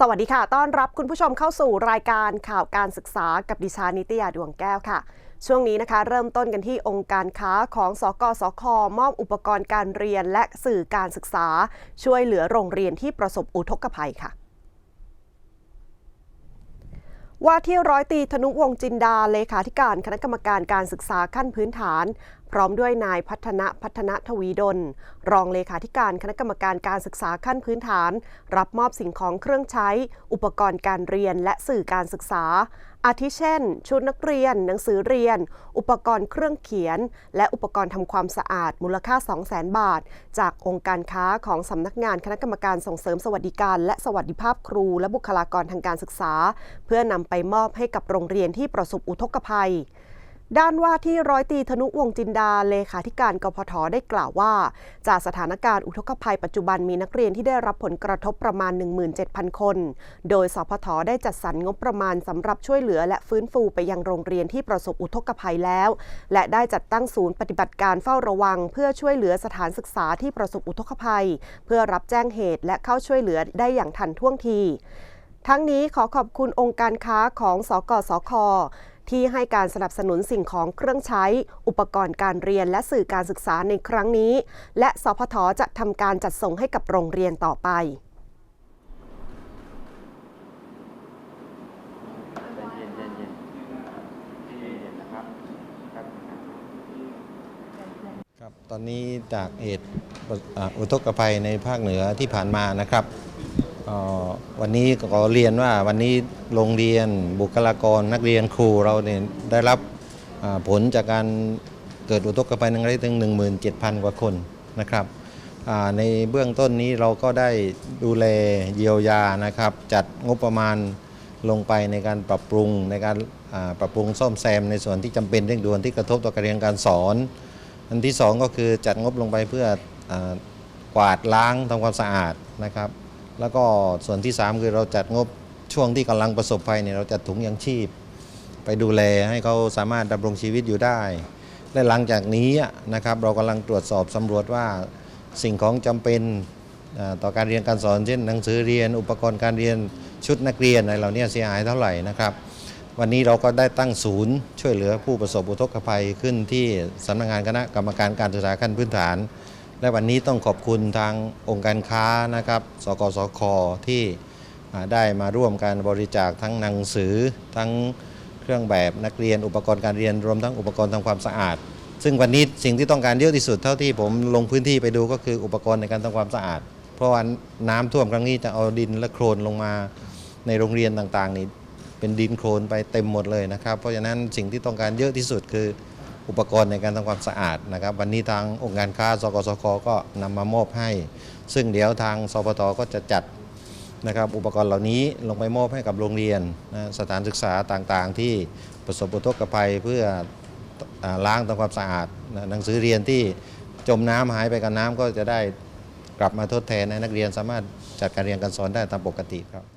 สวัสดีค่ะ ต้อนรับคุณผู้ชมเข้าสู่รายการข่าวการศึกษากับดิฉันนิตยาดวงแก้วค่ะ ช่วงนี้นะคะ เริ่มต้นกันที่องค์การค้าของสกสคมอบอุปกรณ์การเรียนและสื่อการศึกษา ช่วยเหลือโรงเรียนที่ประสบอุทกภัยค่ะ ว่าที่ร้อยตีธนุวงจินดา เลขาธิการคณะกรรมการการศึกษาขั้นพื้นฐาน พร้อมด้วยนายพัฒนะพัฒนทวีดล รองเลขาธิการคณะกรรมการการศึกษาขั้นพื้นฐาน รับมอบสิ่งของเครื่องใช้ อุปกรณ์การเรียนและสื่อการศึกษา อาทิเช่น ชุดนักเรียน หนังสือเรียน อุปกรณ์เครื่องเขียน และอุปกรณ์ทำความสะอาดมูลค่า 200,000 บาท จากองค์การค้าของสำนักงานคณะกรรมการส่งเสริมสวัสดิการ และสวัสดิภาพครู และบุคลากรทางการศึกษา เพื่อนำไปมอบให้กับโรงเรียนที่ประสบอุทกภัย ด้านว่าที่ร้อยตีธนุวงจินดาเลขาธิการกพทได้กล่าวว่า จากสถานการณ์อุทกภัยปัจจุบันมีนักเรียนที่ได้รับผลกระทบประมาณ 17,000 คน โดยสพทได้จัดสรรงบประมาณสำหรับช่วยเหลือและฟื้นฟูไปยังโรงเรียนที่ประสบอุทกภัยแล้ว และได้จัดตั้งศูนย์ปฏิบัติการเฝ้าระวัง เพื่อช่วยเหลือสถานศึกษาที่ประสบอุทกภัย เพื่อรับแจ้งเหตุและเข้าช่วยเหลือได้อย่างทันท่วงที ทั้งนี้ขอขอบคุณองค์การค้าของสกสค ที่ให้การสนับสนุนสิ่งของเครื่องใช้ อุปกรณ์การเรียนและสื่อการศึกษาในครั้งนี้ และสพทจะทำการจัดส่งให้กับโรงเรียนต่อไปครับตอนนี้จากเหตุอุทกภัยในภาคเหนือที่ผ่านมานะครับ วันนี้ขอเรียนว่าวันนี้โรงเรียนบุคลากรนักเรียนครูเราเนี่ยได้รับผลจากการเกิดอุทกภัยในรั้งนี้ถึง 17,000 กว่าคนนะครับ ในเบื้องต้นนี้เราก็ได้ดูแลเยียวยานะครับ จัดงบประมาณลงไปในการปรับปรุงในการปรับปรุงซ่อมแซมในส่วนที่จำเป็นเร่งด่วนที่กระทบต่อการเรียนการสอน อันที่สองก็คือจัดงบลงไปเพื่ออกวาดล้างทำความสะอาดนะครับ แล้วก็ส่วนที่ 3 คือเราจัดงบช่วงที่กำลังประสบภัยเนี่ยเราจัดถุงยังชีพ ไปดูแลให้เขาสามารถดำรงชีวิตอยู่ได้ และหลังจากนี้นะครับเรากำลังตรวจสอบสำรวจว่าสิ่งของจำเป็นต่อการเรียนการสอนเช่นหนังสือเรียน อุปกรณ์การเรียนชุดนักเรียนอะไรเหล่านี้เสียหายเท่าไหร่นะครับ วันนี้เราก็ได้ตั้งศูนย์ ช่วยเหลือผู้ประสบอุทกภัยขึ้นที่สำนักงานคณะกรรมการการศึกษาขั้นพื้นฐาน และวันนี้ต้องขอบคุณทางองค์การค้านะครับ สกสคที่ได้มาร่วมการบริจาคทั้งหนังสือ ทั้งเครื่องแบบนักเรียนอุปกรณ์การเรียนรวมทั้งอุปกรณ์ทำความสะอาด ซึ่งวันนี้สิ่งที่ต้องการเยอะที่สุดเท่าที่ผมลงพื้นที่ไปดูก็คืออุปกรณ์ในการทำความสะอาด เพราะว่าน้ำท่วมครั้งนี้จะเอาดินและโคลนลงมาในโรงเรียนต่างๆ นี่เป็นดินโคลนไปเต็มหมดเลยนะครับ เพราะฉะนั้นสิ่งที่ต้องการเยอะที่สุดคือ อุปกรณ์ในการทำความสะอาดนะครับ วันนี้ทางองค์การค้าสกสคก็นำมามอบให้ ซึ่งเดี๋ยวทางสปทก็จะจัดนะครับอุปกรณ์เหล่านี้ลงไปมอบให้กับโรงเรียนนะสถานศึกษาต่างๆ ที่ประสบอุทกภัยเพื่ออล้างทำความสะอาดนะหนังสือเรียนที่จมน้ำหายไปกับน้ำก็จะได้กลับมาทดแทนให้นักเรียนสามารถจัดการเรียนการสอนได้ตามปกติครับ